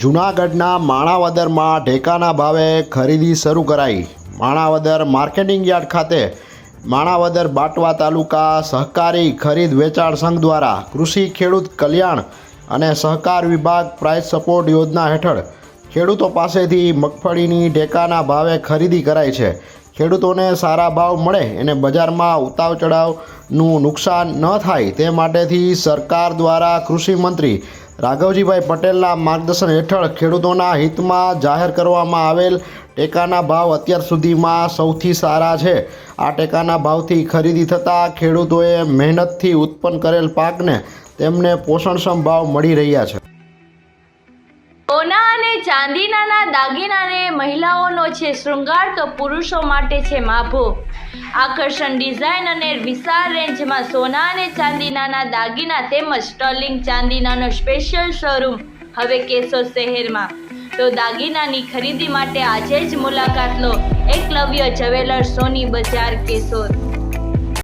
જૂનાગઢના માણાવદરમાં ઢેકાના ભાવે ખરીદી શરૂ કરાઈ. માણાવદર માર્કેટિંગ યાર્ડ ખાતે માણાવદર બાટવા તાલુકા સહકારી ખરીદ વેચાણ સંઘ દ્વારા કૃષિ ખેડૂત કલ્યાણ અને સહકાર વિભાગ પ્રાઇસ સપોર્ટ યોજના હેઠળ ખેડૂતો પાસેથી મગફળીની ટેકાના ભાવે ખરીદી કરાય છે. ખેડૂતોને સારા ભાવ મળે અને બજારમાં ઉતાવ ચઢાવનું નુકસાન ન થાય તે માટેથી સરકાર દ્વારા કૃષિ મંત્રી રાઘવજીભાઈ પટેલના માર્ગદર્શન હેઠળ ખેડૂતોના હિતમાં જાહેર કરવામાં આવેલ ટેકાના ભાવ અત્યાર સુધીમાં સૌથી સારા છે. આ ટેકાના ભાવથી ખરીદી થતાં ખેડૂતોએ મહેનતથી ઉત્પન્ન કરેલ પાકને તેમને પોષણક્ષમ ભાવ મળી રહ્યા છે. ચાંદીનાના દાગીનાને મહિલાઓનો છે શૃંગાર તો પુરુષો માટે છે માભો. આકર્ષણ ડિઝાઇન અને વિશાળ રેન્જમાં સોના અને ચાંદીનાના દાગીના તેમજ સ્ટર્લિંગ ચાંદીનાનો સ્પેશિયલ શોરૂમ હવે કેશોદ શહેરમાં. તો દાગીનાની ખરીદી માટે આજે જ મુલાકાત લો. એકલવ્ય જવેલર સોની બજાર કેશોદ.